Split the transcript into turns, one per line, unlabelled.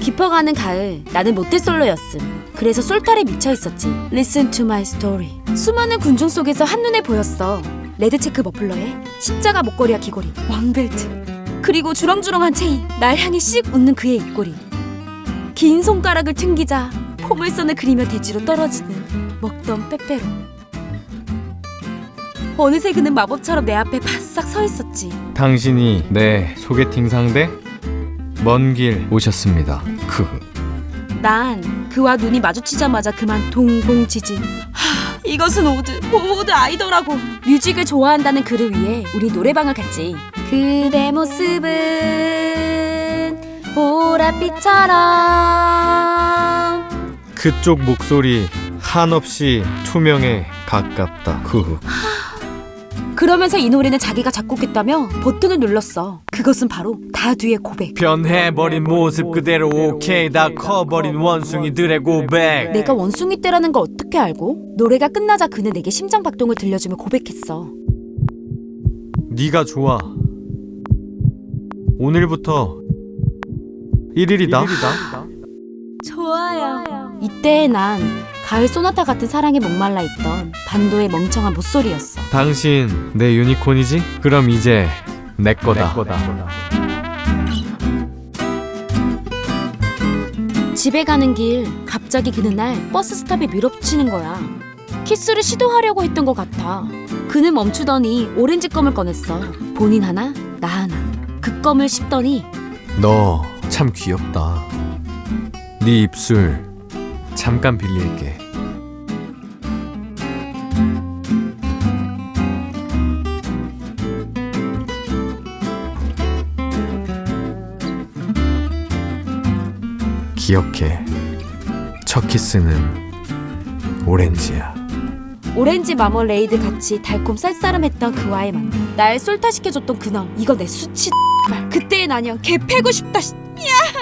깊어가는 가을 나는 모태솔로였음. 그래서 솔탈에 미쳐 있었지. Listen to my story. 수많은 군중 속에서 한눈에 보였어. 레드체크 머플러에 십자가 목걸이와 귀걸이 왕벨트. 그리고 주렁주렁한 체인 날 향해 씩 웃는 그의 입꼬리. 긴 손가락을 튕기자 포물선을 그리며 대지로 떨어지는 먹던 빼빼로. 어느새 그는 마법처럼 내 앞에 바싹 서 있었지.
당신이 내 소개팅 상대? 먼 길 오셨습니다. 크흐.
난 그와 눈이 마주치자마자 그만 동공 지진. 하, 이것은 오드, 오드 아이돌하고 뮤직을 좋아한다는 그를 위해 우리 노래방을 갔지. 그대 모습은 보랏빛처럼
그쪽 목소리 한없이 투명에 가깝다. 크흐.
그러면서 이 노래는 자기가 작곡했다며 버튼을 눌렀어. 그것은 바로 다 뒤의 고백.
변해버린 모습 그대로 오케이 다 커버린 원숭이들의 고백.
내가 원숭이 때라는 걸 어떻게 알고? 노래가 끝나자 그는 내게 심장 박동을 들려주며 고백했어.
네가 좋아. 오늘부터 1일이다.
좋아요. 이때 난 가을 소나타 같은 사랑에 목말라 있던 반도의 멍청한 모쏠이었어.
당신 내 유니콘이지? 그럼 이제 내 거다.
집에 가는 길 갑자기 그는 날 버스 스탑에 밀어붙이는 거야. 키스를 시도하려고 했던 것 같아. 그는 멈추더니 오렌지 껌을 꺼냈어. 본인 하나, 나 하나. 그 껌을 씹더니
너 참 귀엽다. 네 입술 잠깐 빌릴게. 기억해. 첫 키스는 오렌지야.
오렌지 마멀레이드 같이 달콤 쌀쌀함했던 그와의 만남. 날 솔타시켜줬던 그놈. 이거 내 수치. 그때의 난영 개 패고 싶다. 씨. 야!